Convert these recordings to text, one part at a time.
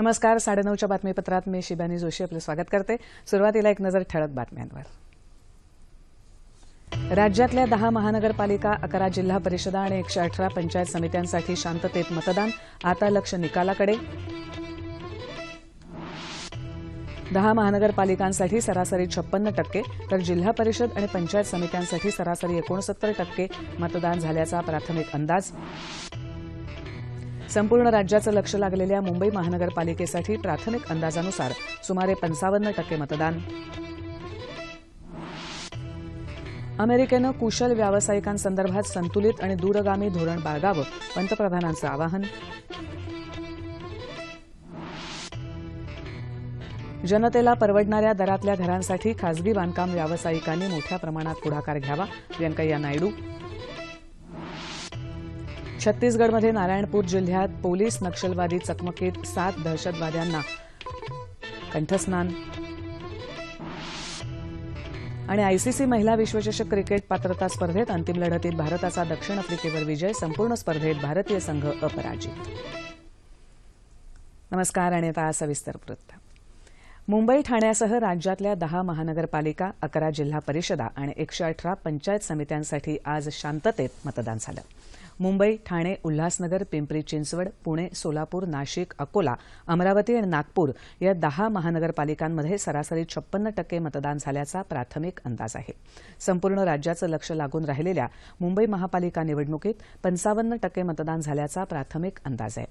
नमस्कार साडेनऊच्या बातमीपत्रात मी शिबानी जोशी आपलं स्वागत करते. सुरुवातीला एक नजर ठळक बातम्यांवर. राज्यातल्या दहा महानगरपालिका अकरा जिल्हा परिषदा आणि एकशे अठरा पंचायत समित्यांसाठी शांततेत मतदान आता लक्ष निकालाकडे. दहा महानगरपालिकांसाठी सरासरी छप्पन्न टक्के तर जिल्हा परिषद आणि पंचायत समित्यांसाठी सरासरी एकोणसत्तर टक्के मतदान झाल्याचा प्राथमिक अंदाज. संपूर्ण राज्याचं लक्ष लागलेल्या मुंबई महानगरपालिकेसाठी प्राथमिक अंदाजानुसार सुमारे पंचावन्न टक्के मतदान. अमेरिकेनं कुशल व्यावसायिकांसंदर्भात संतुलित आणि दूरगामी धोरण बाळगावं पंतप्रधानांचं आवाहन. जनतेला परवडणाऱ्या दरातल्या घरांसाठी खासगी बांधकाम व्यावसायिकांनी मोठ्या प्रमाणात पुढाकार घ्यावा व्यंकय्या नायडू. छत्तीसगडमध्ये नारायणपूर जिल्ह्यात पोलीस नक्षलवादी चकमकीत सात दहशतवाद्यांना कंठस्नान. आणि आयसीसी महिला विश्वचषक क्रिकेट पात्रता स्पर्धेत अंतिम लढतीत भारताचा दक्षिण आफ्रिकेवर विजय संपूर्ण स्पर्धेत भारतीय संघ अपराजित. नमस्कार आणि आता सविस्तर वृत्त. मुंबई ठाण्यासह राज्यातल्या दहा महानगरपालिका अकरा जिल्हा परिषदा आणि एकशे अठरा पंचायत समित्यांसाठी आज शांततेत मतदान झालं. मुंबई ठाणे उल्हासनगर पिंपरी चिंचवड पुणे सोलापूर नाशिक अकोला अमरावती आणि नागपूर या दहा महानगरपालिकांमध्ये सरासरी छप्पन्न टक्के मतदान झाल्याचा प्राथमिक अंदाज आहे. संपूर्ण राज्याचं लक्ष लागून राहिलेल्या मुंबई महापालिका निवडणुकीत पंचावन्न टक्के मतदान झाल्याचा प्राथमिक अंदाज आहे.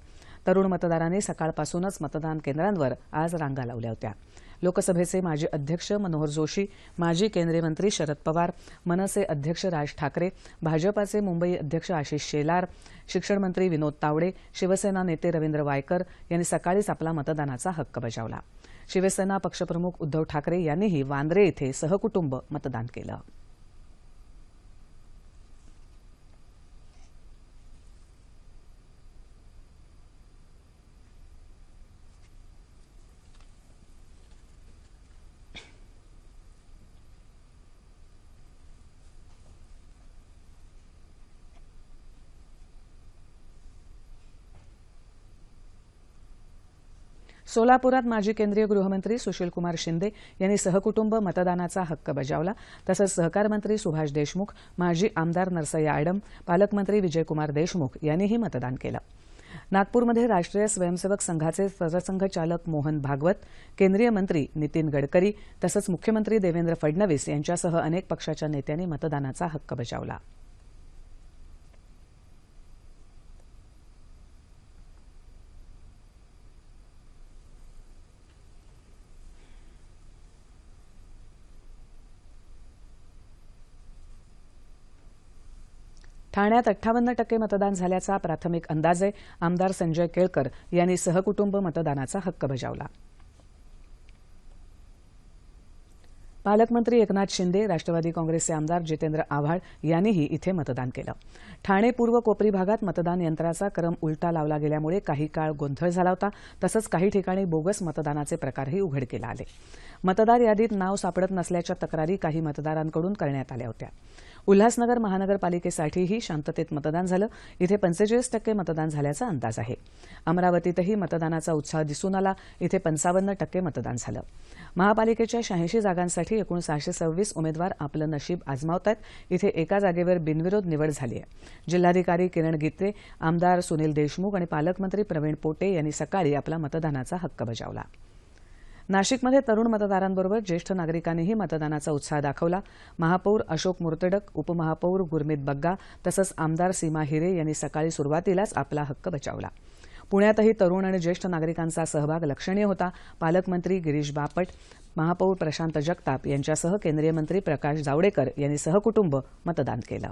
तरुण मतदारांनी सकाळपासूनच मतदान केंद्रांवर आज रांगा लावल्या होत्या. लोकसभेचे माजी अध्यक्ष मनोहर जोशी माजी केंद्रीय मंत्री शरद पवार मनसे अध्यक्ष राज ठाकरे भाजपाचे मुंबई अध्यक्ष आशिष शेलार शिक्षणमंत्री विनोद तावडे शिवसेना नेते रवींद्र वायकर यांनी सकाळीच आपला मतदानाचा हक्क बजावला. शिवसेना पक्षप्रमुख उद्धव ठाकरे यांनीही वांद्रे इथे सहकुटुंब मतदान केलं. सोलापुरात माजी केंद्रीय गृहमंत्री सुशीलकुमार शिंदे यांनी सहकुटुंब मतदानाचा हक्क बजावला. तसंच सहकार मंत्री सुभाष देशमुख माजी आमदार नरसय्या आडम पालकमंत्री विजयकुमार देशमुख यांनीही मतदान केलं. नागपूरमध्ये राष्ट्रीय स्वयंसेवक संघाचे सरसंघचालक मोहन भागवत केंद्रीय मंत्री नितीन गडकरी तसंच मुख्यमंत्री देवेंद्र फडणवीस यांच्यासह अनेक पक्षाच्या नेत्यांनी मतदानाचा हक्क बजावला. ठाण्यात अठ्ठावन्न टक्के मतदान झाल्याचा प्राथमिक अंदाज आहे. आमदार संजय केळकर यांनी सहकुटुंब मतदानाचा हक्क बजावला. पालकमंत्री एकनाथ शिंदे राष्ट्रवादी काँग्रेसचे आमदार जितेंद्र आव्हाड यांनीही इथे मतदान केलं. ठाणे पूर्व कोपरी भागात मतदान यंत्राचा क्रम उलटा लावला गेल्यामुळे काही काळ गोंधळ झाला होता. तसंच काही ठिकाणी बोगस मतदानाचे प्रकारही उघडकीला आले. मतदार यादीत नाव सापडत नसल्याच्या तक्रारी काही मतदारांकडून करण्यात आल्या होत्या. उल्हासनगर महानगरपालिकेसाठीही शांततेत मतदान झालं. इथे पंचेचाळीस टक्के मतदान झाल्याचा अंदाज आहे. अमरावतीतही मतदानाचा उत्साह दिसून आला. इथे पंचावन्न टक्के मतदान झालं. महापालिकेच्या शहाऐंशी जागांसाठी एकूण सहाशे सव्वीस उमेदवार आपलं नशीब आजमावत आहेत इथे एका जागेवर बिनविरोध निवड झाली आहे. जिल्हाधिकारी किरण गीते आमदार सुनील देशमुख आणि पालकमंत्री प्रवीण पोटे यांनी सकाळी आपला मतदानाचा हक्क बजावला. नाशिकमध्ये तरुण मतदारांबरोबर ज्येष्ठ नागरिकांनीही मतदानाचा उत्साह दाखवला. महापौर अशोक मुर्तडक उपमहापौर गुरमीत बग्गा तसंच आमदार सीमा हिरे यांनी सकाळी सुरुवातीलाच आपला हक्क बजावला. पुण्यातही तरुण आणि ज्येष्ठ नागरिकांचा सहभाग लक्षणीय होता. पालकमंत्री गिरीश बापट महापौर प्रशांत जगताप यांच्यासह केंद्रीय मंत्री प्रकाश जावडेकर यांनी सहकुटुंब मतदान केलं.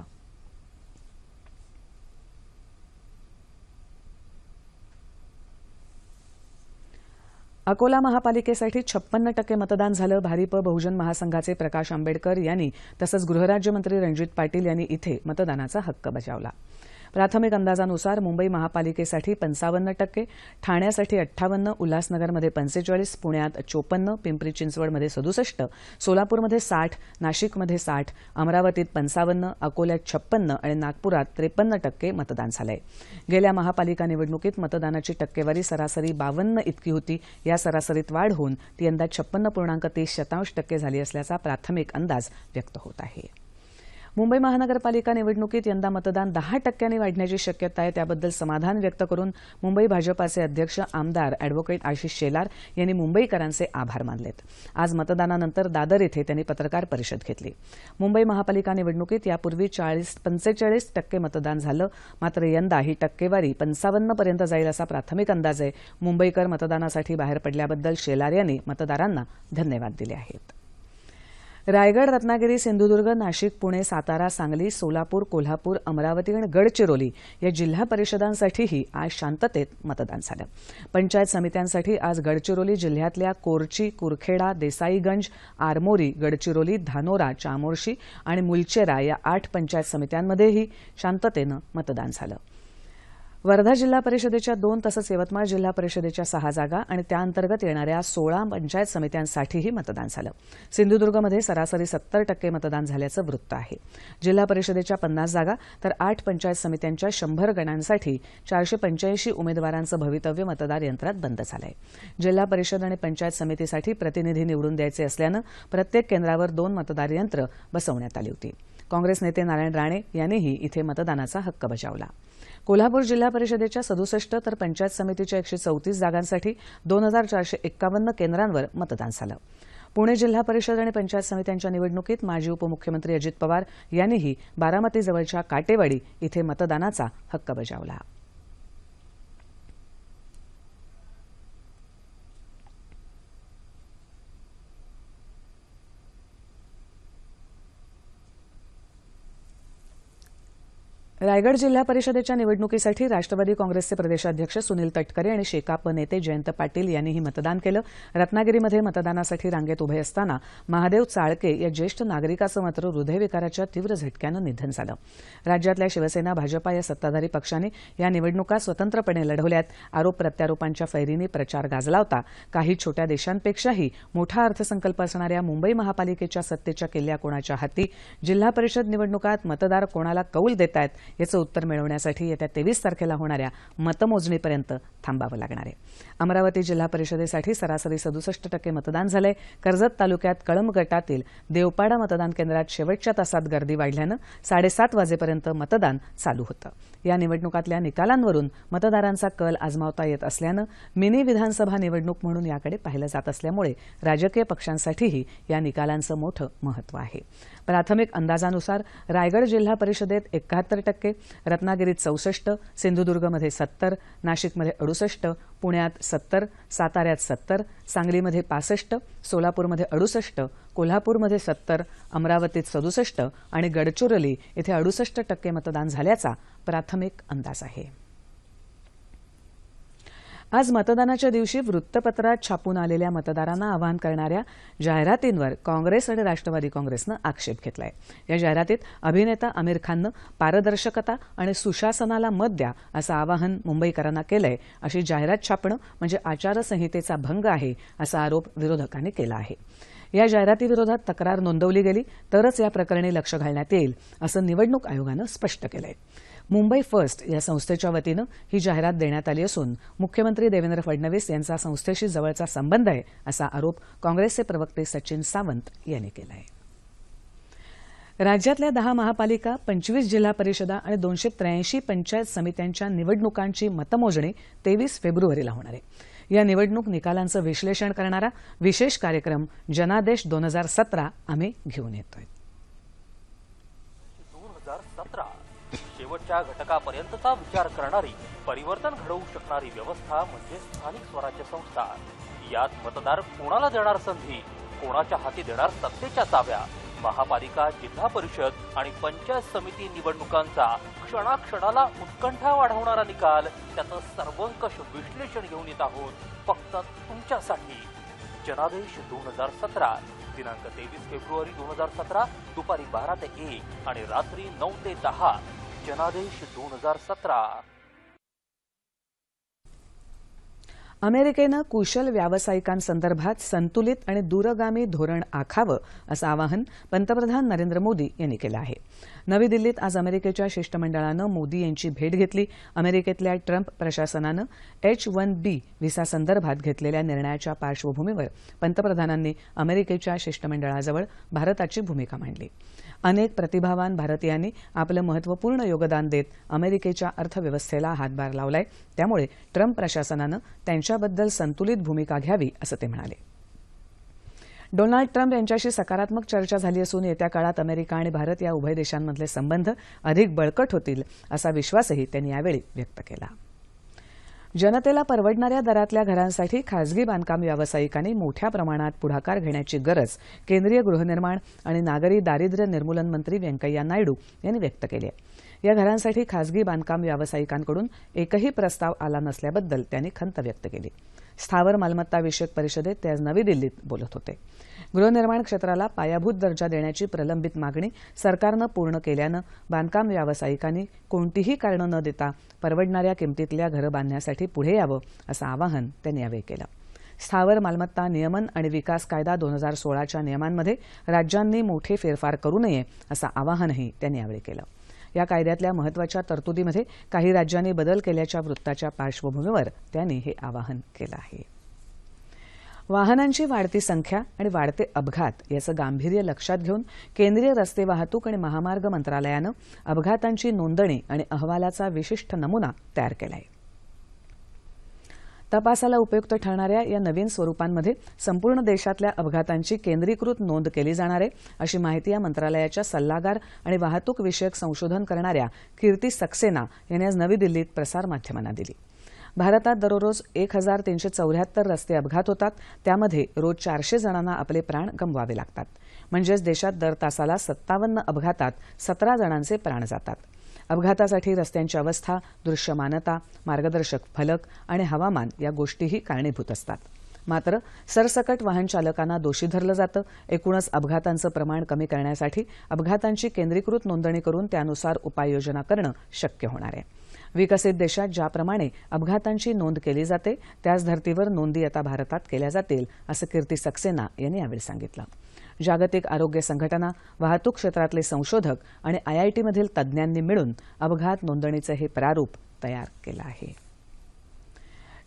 अकोला महापालिकेसाठी छप्पन्न टक्के मतदान झालं. भारिप बहुजन महासंघाचे प्रकाश आंबेडकर यांनी तसंच गृहराज्यमंत्री रणजित पाटील यांनी इथे मतदानाचा हक्क बजावला. प्राथमिक अंदाजानुसार मुंबई महापालिकेसाठी पंचावन्न टक्के ठाण्यासाठी अठ्ठावन्न उल्हासनगरमध्ये पंचेचाळीस पुण्यात चोपन्न पिंपरी चिंचवडमध्ये सदुसष्ट सोलापूरमध्ये साठ नाशिकमध्ये साठ अमरावतीत पंचावन्न अकोल्यात छप्पन्न आणि नागपुरात त्रेपन्न टक्के मतदान झालंय. गेल्या महापालिका निवडणुकीत मतदानाची टक्केवारी सरासरी बावन्न इतकी होती. या सरासरीत वाढ होऊन ती यंदा छप्पन्न पूर्णांक तीस शतांश टक्के झाली असल्याचा प्राथमिक अंदाज व्यक्त होत आहे. मुंबई महानगरपालिका निवडणुकीत यंदा मतदान दहा टक्क्यांनी वाढण्याची शक्यता आहे. त्याबद्दल समाधान व्यक्त करून मुंबई भाजपाचे अध्यक्ष आमदार अॅडव्होकेट आशिष शेलार यांनी मुंबईकरांचे आभार मानलेत. आज मतदानानंतर दादर इथे त्यांनी पत्रकार परिषद घेतली. मुंबई महापालिका निवडणुकीत यापूर्वी चाळीस पंचेचाळीस टक्के मतदान झालं. मात्र यंदा ही टक्केवारी पंचावन्नपर्यंत जाईल असा प्राथमिक अंदाज आहे. मुंबईकर मतदानासाठी बाहेर पडल्याबद्दल शेलार यांनी मतदारांना धन्यवाद दिले आहेत. रायगड रत्नागिरी सिंधुदुर्ग नाशिक पुणे सातारा सांगली सोलापूर कोल्हापूर अमरावती आणि गडचिरोली या जिल्हा परिषदांसाठीही आज शांततेत मतदान झालं. पंचायत समित्यांसाठी आज गडचिरोली जिल्ह्यातल्या कोरची कुरखेडा देसाईगंज आरमोरी गडचिरोली धानोरा चामोर्शी आणि मुलचेरा या आठ पंचायत समित्यांमध्येही शांततेनं मतदान झालं. वर्धा जिल्हा परिषदेच्या दोन तसंच यवतमाळ जिल्हा परिषदेच्या सहा जागा आणि त्याअंतर्गत येणाऱ्या सोळा पंचायत समित्यांसाठीही मतदान झालं. सिंधुदुर्गमध्ये सरासरी सत्तर टक्के मतदान झाल्याचं वृत्त आहे. जिल्हा परिषदेच्या पन्नास जागा तर आठ पंचायत समित्यांच्या शंभर गणांसाठी चारशे पंच्याऐंशी उमेदवारांचं भवितव्य मतदार यंत्रात बंद झालंय. जिल्हा परिषद आणि पंचायत समितीसाठी प्रतिनिधी निवडून द्यायचे असल्यानं प्रत्येक केंद्रावर दोन मतदार यंत्र बसवण्यात आली होती. काँग्रेस नेते नारायण राणे यांनीही इथे मतदानाचा हक्क बजावला. कोल्हापूर जिल्हा परिषदेच्या सदुसष्ट तर पंचायत समितीच्या एकशे चौतीस जागांसाठी दोन हजार चारशे एक्कावन्न केंद्रांवर मतदान झालं. पुणे जिल्हा परिषद आणि पंचायत समित्यांच्या निवडणुकीत माजी उपमुख्यमंत्री अजित पवार यांनीही बारामतीजवळच्या काटेवाडी इथे मतदानाचा हक्क बजावला. रायगड जिल्हा परिषदेच्या निवडणुकीसाठी राष्ट्रवादी काँग्रेसचे प्रदेशाध्यक्ष सुनील तटकरे आणि शेकाप नेते जयंत पाटील यांनीही मतदान केलं. रत्नागिरीमध्ये मतदानासाठी रांगेत उभे असताना महादेव चाळके या ज्येष्ठ नागरिकाचं मात्र हृदयविकाराच्या तीव्र झटक्यानं निधन झालं. राज्यातल्या शिवसेना भाजपा या सत्ताधारी पक्षांनी या निवडणुका स्वतंत्रपणे लढवल्यात. आरोप प्रत्यारोपांच्या फैरीने प्रचार गाजला होता काही छोट्या देशांपेक्षाही मोठा अर्थसंकल्प असणाऱ्या मुंबई महापालिकेच्या सत्तेच्या किल्ल्या कोणाच्या हाती? जिल्हा परिषद निवडणुकात मतदार कोणाला कौल देत आहेत याचं उत्तर मिळवण्यासाठी येत्या तेवीस तारखेला होणाऱ्या मतमोजणीपर्यंत थांबावं लागणार आहे. अमरावती जिल्हा परिषदेसाठी सरासरी सदुसष्ट टक्के मतदान झालंय. कर्जत तालुक्यात कळंब गटातील देवपाडा मतदान केंद्रात शेवटच्या तासात गर्दी वाढल्यानं साडेसात वाजेपर्यंत मतदान चालू होतं. या निवडणुकातल्या निकालांवरून मतदारांचा कल आजमावता येत असल्यानं मिनी विधानसभा निवडणूक म्हणून याकडे पाहिलं जात असल्यामुळे राजकीय पक्षांसाठीही या निकालांचं मोठं महत्त्व आहे. प्राथमिक अंदाजानुसार रायगड जिल्हा परिषदेत एकाहत्तर टक्के रत्नागिरीत चौसष्ट सिंधुदुर्गमध्ये सत्तर नाशिकमध्ये अडुसष्ट पुण्यात सत्तर साताऱ्यात सत्तर सांगलीमध्ये पासष्ट सोलापूरमध्ये अडुसष्ट कोल्हापूरमध्ये सत्तर अमरावतीत सदुसष्ट आणि गडचिरोली इथे अडुसष्ट टक्के मतदान झाल्याचा प्राथमिक अंदाज आहे. आज मतदानाच्या दिवशी वृत्तपत्रात छापून आलेल्या मतदारांना आवाहन करणाऱ्या जाहिरातींवर काँग्रेस आणि राष्ट्रवादी काँग्रेसनं आक्षेप घेतलाय. या जाहिरातीत अभिनेता आमिर खाननं पारदर्शकता आणि सुशासनाला मत द्या असं आवाहन मुंबईकरांना केलंय. अशी जाहिरात छापणं म्हणजे आचारसंहितेचा भंग आहे असा आरोप विरोधकांनी केला आहे. या जाहिरातीविरोधात तक्रार नोंदवली गेली तरच या प्रकरणी लक्ष घालण्यात येईल असं निवडणूक आयोगानं स्पष्ट केलंय. मुंबई फर्स्ट या संस्थेच्या वतीनं ही जाहिरात देण्यात आली असून मुख्यमंत्री देवेंद्र फडणवीस यांचा संस्थेशी जवळचा संबंध आहे असा आरोप काँग्रेसचे प्रवक्ते सचिन सावंत यांनी केला आहे राज्यातल्या दहा महापालिका पंचवीस जिल्हा परिषदा आणि दोनशे त्र्याऐंशी पंचायत समित्यांच्या निवडणुकांची मतमोजणी तेवीस फेब्रुवारीला होणार आहे. या निवडणूक निकालांचं विश्लेषण करणारा विशेष कार्यक्रम जनादेश दोन हजार सतरा आम्ही घेऊन येतोय. दोन हजार सतरा. शेवटच्या घटकापर्यंतचा विचार करणारी परिवर्तन घडवू शकणारी व्यवस्था म्हणजे स्थानिक स्वराज्य संस्था. यात मतदार कोणाला देणार संधी? कोणाच्या हाती देणार सत्तेच्या चाव्या? महापालिका जिल्हा परिषद आणि पंचायत समिती निवडणुकांचा क्षणाक्षणाला उत्कंठा वाढवणारा निकाल त्याचं सर्वंकष विश्लेषण घेऊन येत आहोत फक्त तुमच्यासाठी. जनादेश दोन हजार सतरा दिनांक तेवीस फेब्रुवारी दोन हजार सतरा दुपारी बारा ते एक आणि रात्री नऊ ते दहा. जनादेश दोन हजार सतरा अमेरिकेनं कुशल व्यावसायिकांसंदर्भात संतुलित आणि दूरगामी धोरण आखावं असं आवाहन पंतप्रधान नरेंद्र मोदी यांनी केलं आहे. नवी दिल्लीत आज अमेरिकेच्या शिष्टमंडळानं मोदी यांची भेट घेतली. अमेरिकेतल्या ट्रम्प प्रशासनानं एच वन बी व्हिसासंदर्भात घेतलेल्या निर्णयाच्या पार्श्वभूमीवर पंतप्रधानांनी अमेरिकेच्या शिष्टमंडळाजवळ भारताची भूमिका मांडली. अनेक प्रतिभावान भारतीयांनी आपलं महत्त्वपूर्ण योगदान देत अमेरिकेच्या अर्थव्यवस्थेला हातभार लावलाय. त्यामुळे ट्रम्प प्रशासनानं त्यांच्याबद्दल संतुलित भूमिका घ्यावी असं ते म्हणाले. डोनाल्ड ट्रम्प यांच्याशी सकारात्मक चर्चा झाली असून येत्या काळात अमेरिका आणि भारत या उभय देशांमधले संबंध अधिक बळकट होतील असा विश्वासही त्यांनी यावेळी व्यक्त केला. जनतेला परवडणाऱ्या दरातल्या घरांसाठी खासगी बांधकाम व्यावसायिकांनी मोठ्या प्रमाणात पुढाकार घेण्याची गरज केंद्रीय गृहनिर्माण आणि नागरी दारिद्र्य निर्मूलन मंत्री व्यंकय्या नायडू यांनी व्यक्त केली आहे. या घरांसाठी खासगी बांधकाम व्यावसायिकांकडून एकही प्रस्ताव आला नसल्याबद्दल त्यांनी खंत व्यक्त केली. स्थावर मालमत्ता विषयक परिषदेत ते आज नवी दिल्लीत बोलत होते. गृहनिर्माण क्षेत्राला पायाभूत दर्जा देण्याची प्रलंबित मागणी सरकारनं पूर्ण केल्यानं बांधकाम व्यावसायिकांनी कोणतीही कारणं न देता परवडणाऱ्या किमतीतल्या घरं बांधण्यासाठी पुढे यावं असं आवाहन त्यांनी यावेळी केलं. स्थावर मालमत्ता नियमन आणि विकास कायदा दोन हजार सोळाच्या नियमांमध्ये राज्यांनी मोठे फेरफार करू नये असं आवाहनही त्यांनी यावेळी केलं. या कायद्यातल्या महत्त्वाच्या तरतुदीमध्ये काही राज्यांनी बदल केल्याच्या वृत्ताच्या पार्श्वभूमीवर त्यांनी हे आवाहन केलं आहे. वाहनांची वाढती संख्या आणि वाढते अपघात याचं गांभीर्य लक्षात घेऊन केंद्रीय रस्ते वाहतूक आणि महामार्ग मंत्रालयानं अपघातांची नोंदणी आणि अहवालाचा विशिष्ट नमुना तयार केला आहे तपासाला उपयुक्त ठरणाऱ्या या नवीन स्वरूपांमध्ये संपूर्ण देशातल्या अपघातांची केंद्रीकृत नोंद केली जाणार आहे अशी माहिती या मंत्रालयाच्या सल्लागार आणि वाहतूक विषयक संशोधन करणाऱ्या कीर्ती सक्सेना यांनी आज नवी दिल्लीत प्रसारमाध्यमांना दिली. भारतात दररोज एक हजार तीनशे चौऱ्याहत्तर रस्ते अपघात होतात. त्यामध्ये रोज चारशे जणांना आपले प्राण गमवावे लागतात. म्हणजेच देशात दर तासाला सत्तावन्न अपघातात सतरा जणांचे प्राण जातात. अपघातासाठी रस्त्यांची अवस्था दृश्यमानता मार्गदर्शक फलक आणि हवामान या गोष्टीही कारणीभूत असतात. मात्र सरसकट वाहन चालकांना दोषी धरलं जातं. एकूणच अपघातांचं प्रमाण कमी करण्यासाठी अपघातांची केंद्रीकृत नोंदणी करून त्यानुसार उपाययोजना करणं शक्य होणार आहे. विकसित देशात ज्याप्रमाणे अपघातांची नोंद केली जाते त्याच धर्तीवर नोंदी आता भारतात केल्या जातील असं कीर्ती सक्सेना यांनी यावेळी सांगितलं. जागतिक आरोग्य संघटना वाहतूक क्षेत्रातले संशोधक आणि आयआयटीमधील तज्ज्ञांनी मिळून अपघात नोंदणीचं हे प्रारूप तयार केलं आहे.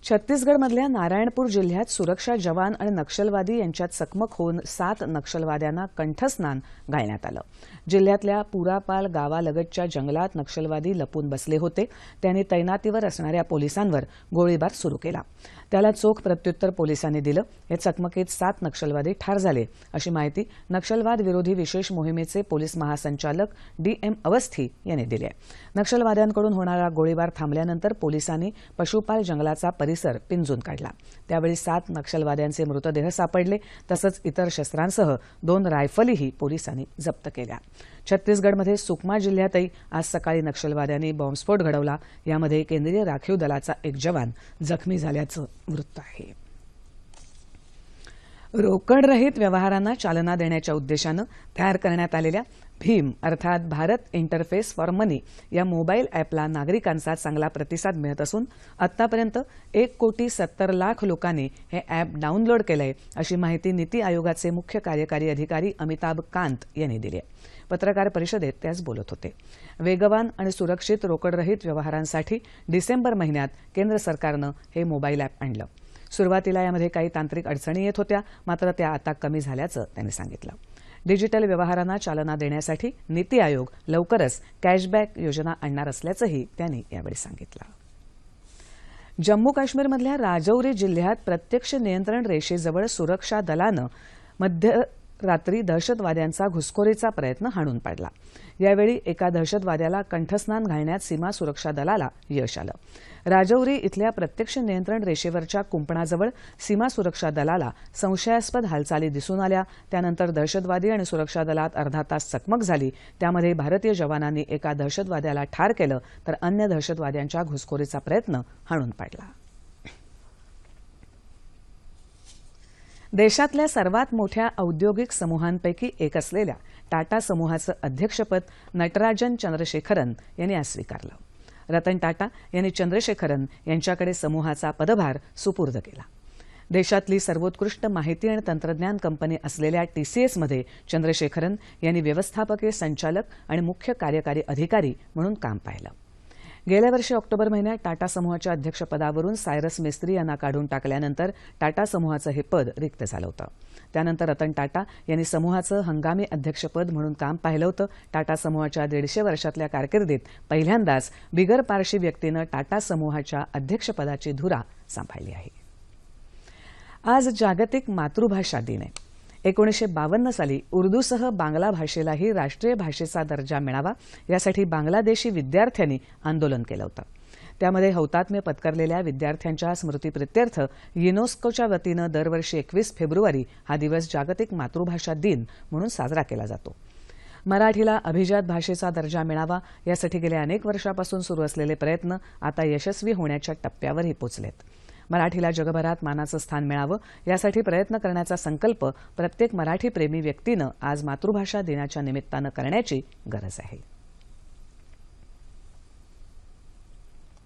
छत्तीसगडमधल्या नारायणपूर जिल्ह्यात सुरक्षा जवान आणि नक्षलवादी यांच्यात चकमक होऊन सात नक्षलवाद्यांना कंठस्नान घालण्यात आलं. जिल्ह्यातल्या पुरापाल गावालगतच्या जंगलात नक्षलवादी लपून बसले होते. त्यांनी तैनातीवर असणाऱ्या पोलिसांवर गोळीबार सुरू केला. त्याला चोख प्रत्युत्तर पोलिसांनी दिलं. या चकमकीत सात नक्षलवादी ठार झाले अशी माहिती नक्षलवाद विरोधी विशेष मोहिमेचे पोलीस महासंचालक डी एम अवस्थी यांनी दिली आहे. नक्षलवाद्यांकडून होणारा गोळीबार थांबल्यानंतर पोलिसांनी पशुपाल जंगलाचा परिसर पिंजून काढला. त्यावेळी सात नक्षलवाद्यांचे मृतदेह सापडले तसंच इतर शस्त्रांसह दोन रायफलीही पोलिसांनी जप्त केल्या. छत्तीसगडमध्ये सुकमा जिल्ह्यातही आज सकाळी नक्षलवाद्यांनी बॉम्बस्फोट घडवला. यामध्ये केंद्रीय राखीव दलाचा एक जवान जखमी झाल्याचं वृत्त आहे. रोकडरहित व्यवहारांना चालना देण्याच्या उद्देशानं तयार करण्यात आलेल्या भीम अर्थात भारत इंटरफेस फॉर मनी या मोबाईल ॲपला नागरिकांचा चांगला प्रतिसाद मिळत असून आतापर्यंत एक कोटी सत्तर लाख लोकांनी हे ॲप डाऊनलोड केलंय अशी माहिती नीती आयोगाचे मुख्य कार्यकारी अधिकारी अमिताभ कांत यांनी दिली आहे. पत्रकार परिषदेत ते आज बोलत होते. वेगवान आणि सुरक्षित रोकडरहित व्यवहारांसाठी डिसेंबर महिन्यात केंद्र सरकारनं हे मोबाईल ॲप आणलं. सुरुवातीला यामध्ये काही तांत्रिक अडचणी येत होत्या मात्र त्या आता कमी झाल्याचं त्यांनी सांगितलं. डिजिटल व्यवहारांना चालना देण्यासाठी नीती आयोग लवकरच कॅशबॅक योजना आणणार असल्याचंही त्यांनी यावेळी सांगितलं. जम्मू काश्मीरमधल्या राजौरी जिल्ह्यात प्रत्यक्ष नियंत्रण रेषेजवळ सुरक्षा दलानं मध्य रात्री दहशतवाद्यांचा घुसखोरीचा प्रयत्न हाणून पाडला. यावेळी एका दहशतवाद्याला कंठस्नान घालण्यात सीमा सुरक्षा दलाला यश आलं. राजौरी इथल्या प्रत्यक्ष नियंत्रण रेषेवरच्या कुंपणाजवळ सीमा सुरक्षा दलाला संशयास्पद हालचाली दिसून आल्या. त्यानंतर दहशतवादी आणि सुरक्षा दलात अर्धा तास चकमक झाली. त्यामध्ये भारतीय जवानांनी एका दहशतवाद्याला ठार केलं तर अन्य दहशतवाद्यांच्या घुसखोरीचा प्रयत्न हाणून पाडला. देशातल्या सर्वात मोठ्या औद्योगिक समूहांपैकी एक असलेल्या टाटा समूहाचं अध्यक्षपद नटराजन चंद्रशेखरन यांनी आज स्वीकारलं. रतन टाटा यांनी चंद्रशेखरन यांच्याकडे समूहाचा पदभार सुपूर्द केला. देशातली सर्वोत्कृष्ट माहिती आणि तंत्रज्ञान कंपनी असलेल्या टीसीएसमध्ये चंद्रशेखरन यांनी व्यवस्थापकीय संचालक आणि मुख्य कार्यकारी अधिकारी म्हणून काम पाहिलं. गेल्या वर्षी ऑक्टोबर महिन्यात टाटा समूहाच्या अध्यक्षपदावरून सायरस मिस्त्री यांना काढून टाकल्यानंतर टाटा समूहाचं हे पद रिक्त झालं होतं. त्यानंतर रतन टाटा यांनी समूहाचं हंगामी अध्यक्षपद म्हणून काम पाहिलं होतं. टाटा समूहाच्या दीडशे वर्षातल्या कारकिर्दीत पहिल्यांदाच बिगर पारशी व्यक्तीनं टाटा समूहाच्या अध्यक्षपदाची धुरा सांभाळली आहे. आज जागतिक मातृभाषा दिन आहे. एकोणीसशे बावन्न साली उर्दूसह बांगला भाषेलाही राष्ट्रीय भाषेचा दर्जा मिळावा यासाठी बांगलादेशी विद्यार्थ्यांनी आंदोलन केलं होतं. त्यामध्ये हौतात्म्य पत्करलेल्या विद्यार्थ्यांच्या स्मृतीप्रित्यर्थ युनेस्कोच्या वतीनं दरवर्षी एकवीस फेब्रुवारी हा दिवस जागतिक मातृभाषा दिन म्हणून साजरा केला जातो. मराठीला अभिजात भाषेचा दर्जा मिळावा यासाठी गेल्या अनेक वर्षापासून सुरू असलेले प्रयत्न आता यशस्वी होण्याच्या टप्प्यावरही पोचलेत. मराठीला जगभरात मानाचं स्थान मिळावं यासाठी प्रयत्न करण्याचा संकल्प प्रत्येक मराठी प्रेमी व्यक्तीनं आज मातृभाषा दिनाच्या निमित्तानं करण्याची गरज आहे.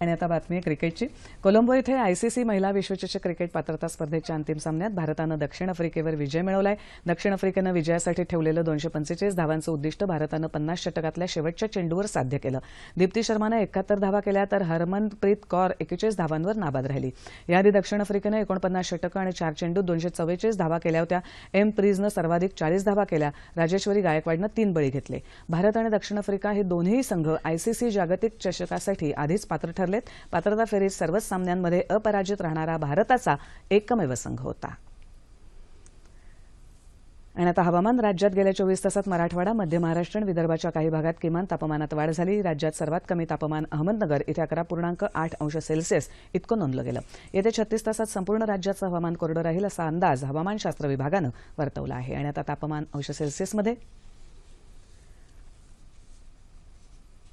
आणि आता बातमी आहे क्रिकेटची. कोलंबो इथे आयसीसी महिला विश्वचषक क्रिकेट पात्रता स्पर्धेच्या अंतिम सामन्यात भारतानं दक्षिण आफ्रिकेवर विजय मिळवलाय. दक्षिण आफ्रिकेनं विजयासाठी ठेवलेलं दोनशे पंचेचाळीस धावांचं उद्दिष्ट भारतानं पन्नास षटकातल्या शेवटच्या चेंडूवर साध्य केलं. दीप्ती शर्मानं एकाहत्तर धावा केल्या तर हरमनप्रीत कौर एकेचाळीस धावांवर नाबाद राहिली. याआधी दक्षिण आफ्रिकेनं एकोणपन्नास षटकं आणि चार चेंडूत दोनशे चव्वेचाळीस धावा केल्या होत्या. एम प्रीजनं सर्वाधिक चाळीस धावा केल्या. राजेश्वरी गायकवाडनं तीन बळी घेतले. भारत आणि दक्षिण आफ्रिका हे दोन्ही संघ आयसीसी जागतिक चषकासाठी आधीच पात्र ठरलेत. पात्रता फेरीत सर्वच सामन्यांमध्ये अपराजित राहणारा भारताचा एकमेव संघ होता. आणि आता हवामान राज्यात गेल्या चोवीस तासात मराठवाडा मध्य महाराष्ट्र आणि विदर्भाच्या काही भागात किमान तापमानात वाढ झाली. राज्यात सर्वात कमी तापमान अहमदनगर इथे अकरा पूर्णांक आठ अंश सेल्सिअस इतकं नोंदलं गेलं. येत्या छत्तीस तासात संपूर्ण राज्याचं हवामान कोरडं राहील असा अंदाज हवामानशास्त्र विभागानं वर्तवला आहे. आणि आता तापमान अंश सेल्सिअसमध्ये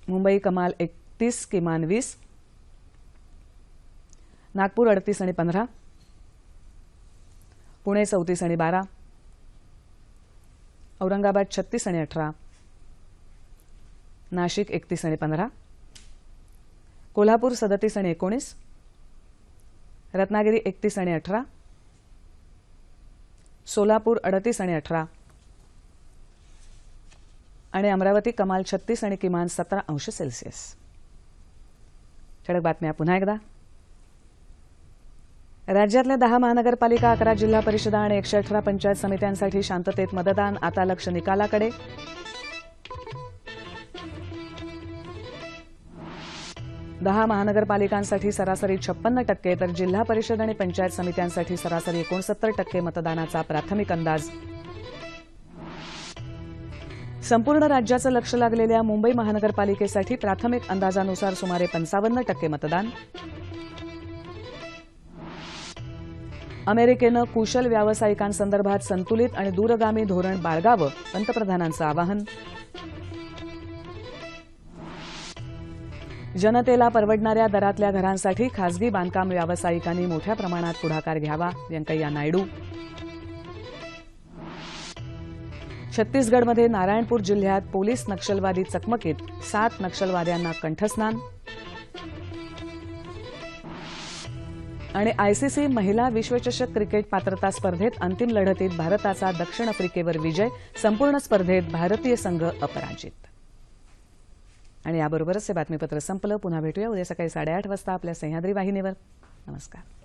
मुंबई कमाल एकतीस किमान वीस नागपूर अडतीस आणि पंधरा. पुणे चौतीस आणि बारा. औरंगाबाद छत्तीस आणि अठरा. नाशिक एकतीस आणि पंधरा. कोल्हापूर सदतीस आणि एकोणीस. रत्नागिरी एकतीस आणि अठरा. सोलापूर अडतीस आणि अठरा. आणि अमरावती कमाल छत्तीस आणि किमान सतरा अंश सेल्सिअस. ठळक बातम्या पुन्हा एकदा. राज्यातल्या दहा महानगरपालिका अकरा जिल्हा परिषदा आणि एकशे अठरा पंचायत समित्यांसाठी शांततेत मतदान. आता लक्ष निकालाकडे. दहा महानगरपालिकांसाठी सरासरी छप्पन्न टक्के तर जिल्हा परिषद आणि पंचायत समित्यांसाठी सरासरी एकोणसत्तर टक्के मतदानाचा प्राथमिक अंदाज. संपूर्ण राज्याचं लक्ष लागलेल्या मुंबई महानगरपालिकेसाठी प्राथमिक अंदाजानुसार सुमारे पंचावन्न टक्के मतदान. अमेरिकेनं कुशल व्यावसायिकांसंदर्भात संतुलित आणि दूरगामी धोरण बाळगावं पंतप्रधानांचं आवाहन. जनतेला परवडणाऱ्या दरातल्या घरांसाठी खासगी बांधकाम व्यावसायिकांनी मोठ्या प्रमाणात पुढाकार घ्यावा व्यंकय्या नायडू. छत्तीसगडमध्ये नारायणपूर जिल्ह्यात पोलीस नक्षलवादी चकमकीत सात नक्षलवाद्यांना कंठस्नान आणि आयसीसी महिला विश्वचषक क्रिकेट पात्रता स्पर्धेत अंतिम लढतीत भारताचा दक्षिण आफ्रिकेवर विजय संपूर्ण स्पर्धेत भारतीय संघ अपराजित. आणि याबरोबरच हे बातमीपत्र संपलं. पुन्हा भेटूया. उद्या सकाळी साडेआठ वाजता आपल्या सह्याद्री वाहिनीवर. नमस्कार.